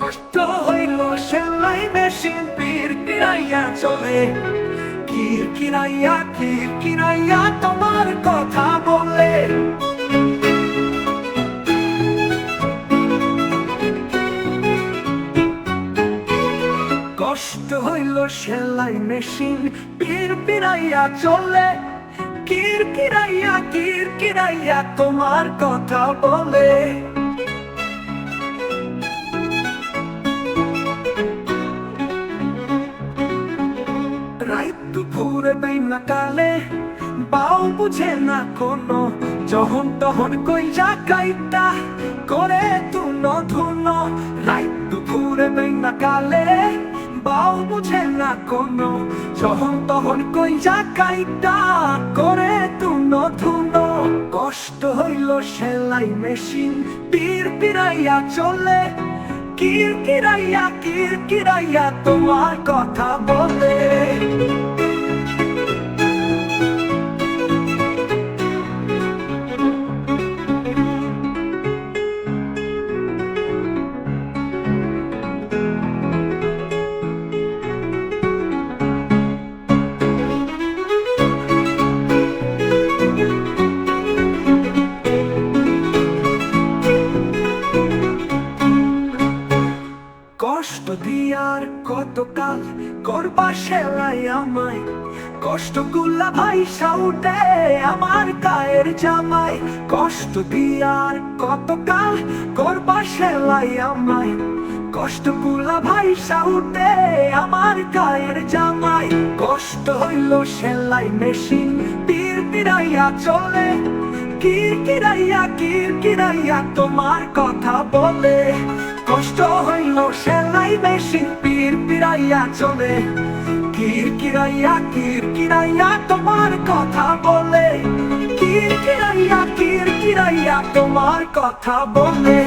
কষ্ট হইল সেলাই মেশিন, পীর কিরাইয়া চলে। কির কিরাইয়া কির কিরাইয়া তোমার কথা বলে। কষ্ট হইল সেলাই মেশিন, পীর পিরাইয়া চলে। কির কিরাইয়া কির কিরাইয়া তোমার কথা বলে। রাত দুপুরে বেলা কালে, বাউ বুঝে না কোনো, যখন তখন কই জাকাইতা করে তুন ধুন রাত দুপুরে বেলা কালে, বাউ বুঝে না কোনো, যখন তখন কই জাকাইতা করে তুন ধুন কষ্ট হইল সেলাই মেশিন, পীর পিরাইয়া চলে কির কিরাইয়া কির কিরাইয়া তোমার কথা বলে। কষ্ট দিয়ার কতকাল করবা সেলাই আমায়? কষ্টগুলা ভাই সাউটে আমার গায়ের জামাই কষ্ট দিয়ার কতকাল করবা সেলাই আমায়? কষ্টগুলা ভাই সাউটে আমার গায়ের জামাই কষ্ট হইল সেলাই মেশিন পীর পিরাইয়া চলে। কির কিরাইয়া কির কিরাইয়া তোমার কথা বলে। কষ্ট হইল সেলাই মেশিন পীর পিরাইয়া চলে। কির কিরাইয়া কির কিরাইয়া তোমার কথা বলে। কির কিরাইয়া কির কিরাইয়া তোমার কথা বলে।